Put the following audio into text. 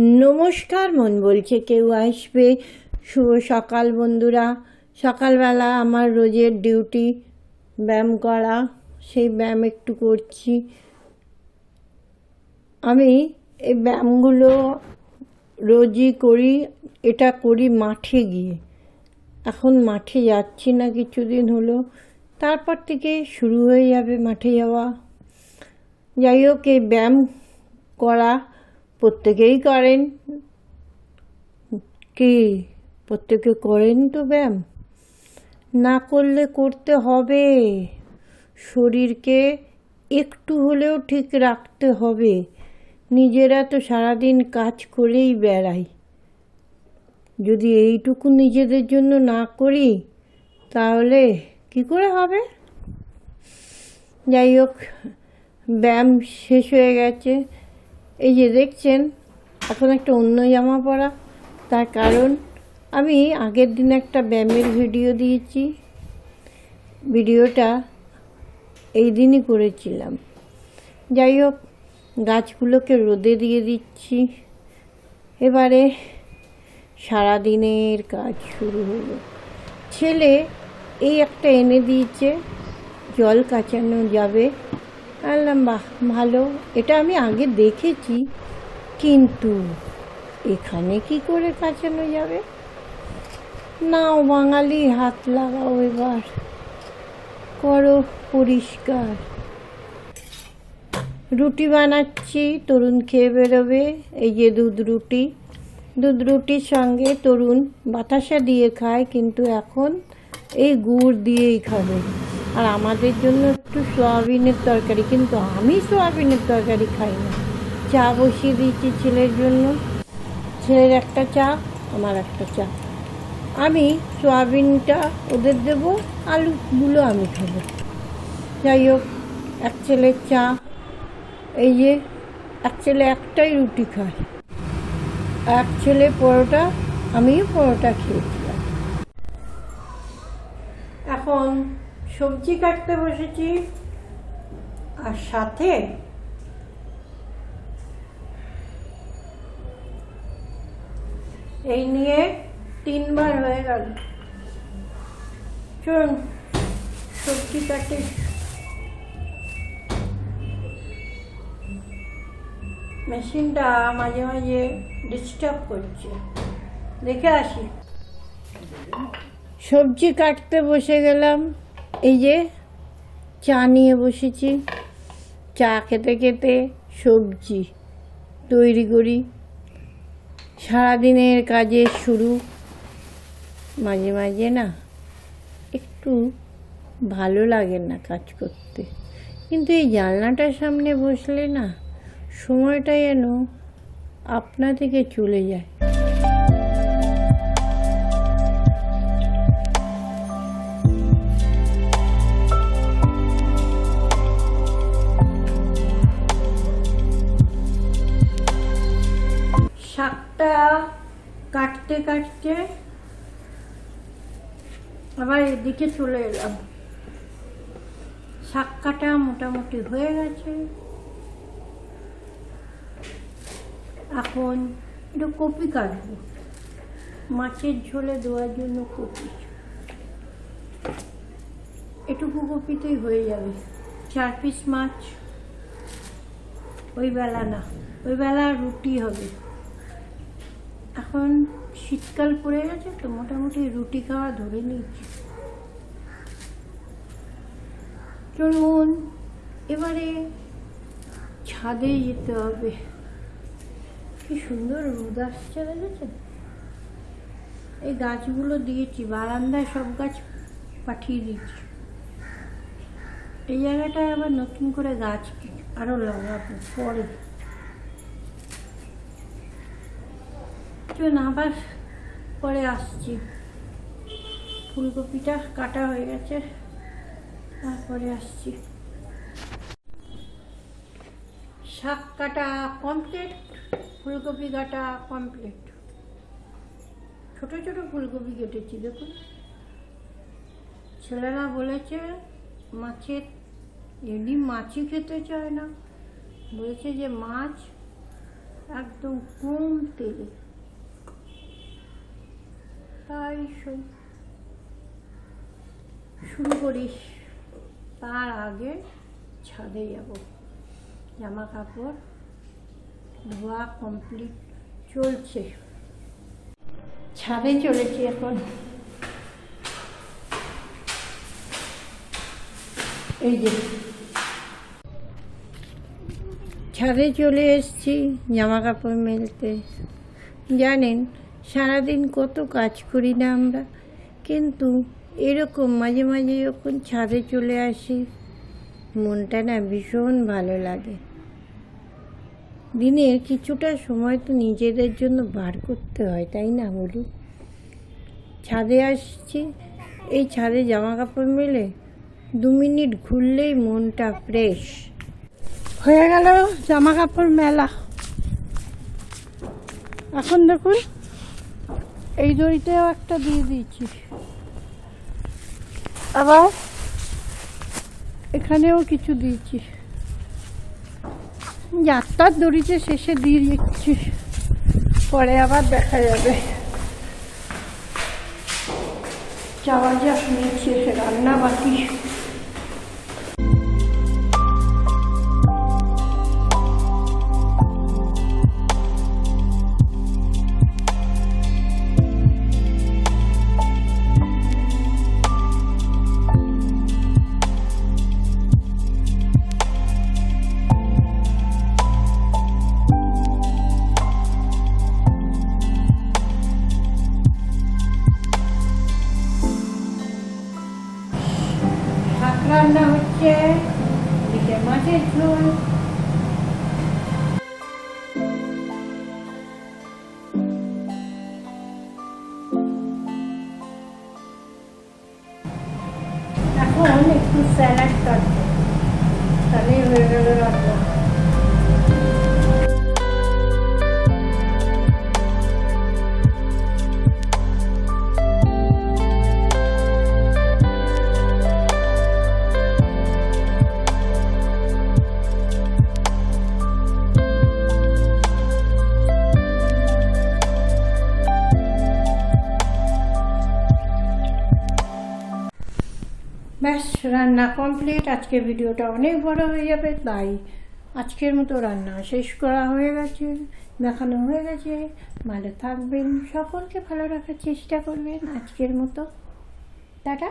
নমস্কার, মন বলছে কেউ আসবে। শুভ সকাল বন্ধুরা। সকালবেলা আমার রোজের ডিউটি, ব্যায়াম করা, সেই ব্যায়াম একটু করছি। আমি এই ব্যায়ামগুলো রোজই করি, এটা করি মাঠে গিয়ে। এখন মাঠে যাচ্ছি না, কিছুদিন হলো। তারপর থেকে শুরু হয়ে যাবে মাঠে যাওয়া। যাই হোক, এই ব্যায়াম করা প্রত্যেকেই করেন। কি? প্রত্যেকে করেন তো ব্যায়াম? না করলে করতে হবে। শরীরকে একটু হলেও ঠিক রাখতে হবে। নিজেরা তো সারাদিন কাজ করেই বেড়াই। যদি এইটুকু নিজেদের জন্য না করি, তাহলে কি করে হবে? যাই হোক, ব্যায়াম শেষ হয়ে গেছে। এই যে দেখছেন, এখন একটা অন্য জামা পরা। তার কারণ, আমি আগের দিন একটা ব্যায়ামের ভিডিও দিয়েছি। ভিডিওটা এই দিনই করেছিলাম। যাই হোক, গাছগুলোকে রোদে দিয়ে দিচ্ছি। এবারে সারাদিনের কাজ শুরু হলো। ছেলে এই একটা এনে দিয়েছে, জল কাচানো যাবে। বললাম বাহ, ভালো। এটা আমি আগে দেখেছি, কিন্তু এখানে কি করে কাচানো যাবে? নাও বাঙালি, হাত লাগাও এবার। করো পরিষ্কার। রুটি বানাচ্ছি, তরুণ খেয়ে বেরোবে। এই যে দুধ রুটি। দুধ রুটির সঙ্গে তরুণ বাতাসা দিয়ে খায়, কিন্তু এখন এই গুড় দিয়েই খাবে। আর আমাদের জন্য একটু সোয়াবিনের তরকারি, কিন্তু আমি সোয়াবিনের তরকারি খাই না। চা বসিয়ে দিয়েছি ছেলের জন্য। ছেলের একটা চা, আমার একটা চা। আমি সোয়াবিনটা ওদের দেব, আলুগুলো আমি খাব। যাই হোক, এক ছেলের চা, এই যে এক ছেলে একটাই রুটি খায়। এক ছেলে পরোটা, আমিও পরোটা খেয়েছিলাম। এখন সবজি কাটতে বসেছি। আর সাথে এই নিয়ে তিনবার হয়ে গেল। চলুন, সবজি কাটে। মেশিনটা মাঝে মাঝে ডিস্টার্ব করছে। দেখে আসি। সবজি কাটতে বসে গেলাম। এই যে চা নিয়ে বসেছি, চা খেতে খেতে সবজি তৈরি করি। সারাদিনের কাজের শুরু মাঝে মাঝে না একটু ভালো লাগে না কাজ করতে। কিন্তু এই জানলাটার সামনে বসলে না সময়টা যেন আপনা থেকে চলে যায়। শাকটা কাটতে কাটতে আবার এদিকে চলে এলাম। শাক কাটা মোটামুটি হয়ে গেছে। এখন একটু কপি কাটবো। মাছের ঝোলে দেওয়ার জন্য কপি। এটুকু কপিতেই হয়ে যাবে। চার পিস মাছ। ওই বেলা না, ওই বেলা রুটি হবে। এখন শীতকাল পড়ে গেছে তো মোটামুটি রুটি খাওয়া ধরে নিয়েছি। চলুন, এবারে ছাদে যেতে হবে। কি সুন্দর রোদ আসছে, দেখেছেন? এই গাছগুলো দিয়েছি, বারান্দায় সব গাছ পাঠিয়ে দিয়েছি। এই জায়গাটায় আবার নতুন করে গাছ আরও লাগাবো পরে। চলুন আবার পরে আসছি। ফুলকপিটা কাটা হয়ে গেছে, তারপরে আসছি। শাক কাটা কমপ্লিট ফুলকপি কাটা কমপ্লিট ছোট ছোট ফুলকপি কেটেছি, দেখুন। ছেলেরা বলেছে মাছের এমনি মাছই খেতে চায় না। বলেছে যে, মাছ একদম কম তেলে। তাই শুরু করিস। তার আগে ছাদে যাব। জামা কাপড় ধোয়া কমপ্লিট চলছে। ছাদে চলেছি এখন। এই যে। ছাদে চলে এসেছি জামা কাপড় মেলতে। জানেন সারাদিন কত কাজ করি না আমরা। কিন্তু এরকম মাঝে মাঝে যখন ছাদে চলে আসি, মনটা না ভীষণ ভালো লাগে। দিনের কিছুটা সময় তো নিজেদের জন্য বার করতে হয়, তাই না বলুন? ছাদে আসছি, এই ছাদে জামা কাপড় মেলে দু মিনিট ঘুরলেই মনটা ফ্রেশ হয়ে গেল জামা কাপড় মেলা। এখন দেখুন এই দড়িতেও একটা দিয়ে দিয়েছি। আবার এখানেও কিছু দিয়েছি। যাত্রার দড়িতে শেষে দিয়ে দিচ্ছি পরে আবার দেখা যাবে। চাওয়া যাক নিচ্ছে রান্না বাকি। রান্না হচ্ছে এদিকে মাছের ঝোল এখন একটু স্যালাড কাটবো তাহলেই হয়ে গেল রান্না ব্যাস, রান্না কমপ্লিট আজকের ভিডিওটা অনেক বড় হয়ে যাবে, তাই আজকের মতো রান্না শেষ করা হয়ে গেছে, দেখানো হয়ে গেছে। ভালো থাকবেন, সকলকে ভালো রাখার চেষ্টা করবেন আজকের মতো। টাটা।